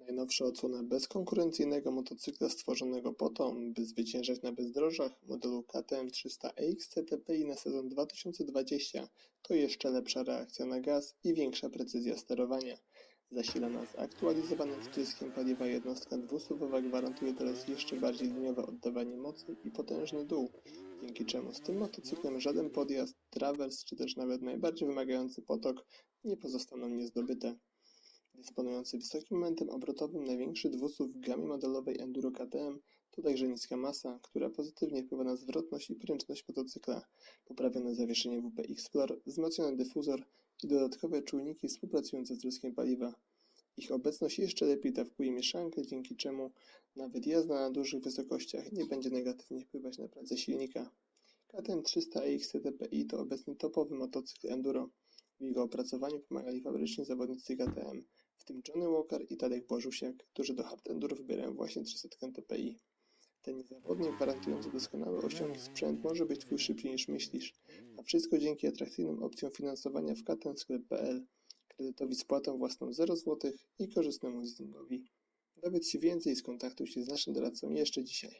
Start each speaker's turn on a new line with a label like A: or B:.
A: Najnowsza odsłona bezkonkurencyjnego motocykla stworzonego po to, by zwyciężać na bezdrożach modelu KTM 300X CTPI na sezon 2020 to jeszcze lepsza reakcja na gaz i większa precyzja sterowania. Zasilana zaktualizowanym wtryskiem paliwa jednostka dwusuwowa gwarantuje teraz jeszcze bardziej liniowe oddawanie mocy i potężny dół, dzięki czemu z tym motocyklem żaden podjazd, trawers czy też nawet najbardziej wymagający potok nie pozostaną niezdobyte. Dysponujący wysokim momentem obrotowym największy dwusuw w gamie modelowej Enduro KTM to także niska masa, która pozytywnie wpływa na zwrotność i prężność motocykla, poprawione zawieszenie WP Explore, wzmocniony dyfuzor i dodatkowe czujniki współpracujące z tryskiem paliwa. Ich obecność jeszcze lepiej dawkuje mieszankę, dzięki czemu nawet jazda na dużych wysokościach nie będzie negatywnie wpływać na pracę silnika. KTM 300X CTPI to obecnie topowy motocykl enduro. W jego opracowaniu pomagali fabryczni zawodnicy KTM, tym Johnny Walker i Tadek Błażusiak, którzy do hard enduro wybierają właśnie 300 TPI. Ten niezawodnie gwarantujący doskonały osiągi sprzęt może być Twój szybciej niż myślisz, a wszystko dzięki atrakcyjnym opcjom finansowania w ktmsklep.pl, kredytowi z płatą własną 0 zł i korzystnemu leasingowi. Dowiedz się więcej i skontaktuj się z naszym doradcą jeszcze dzisiaj.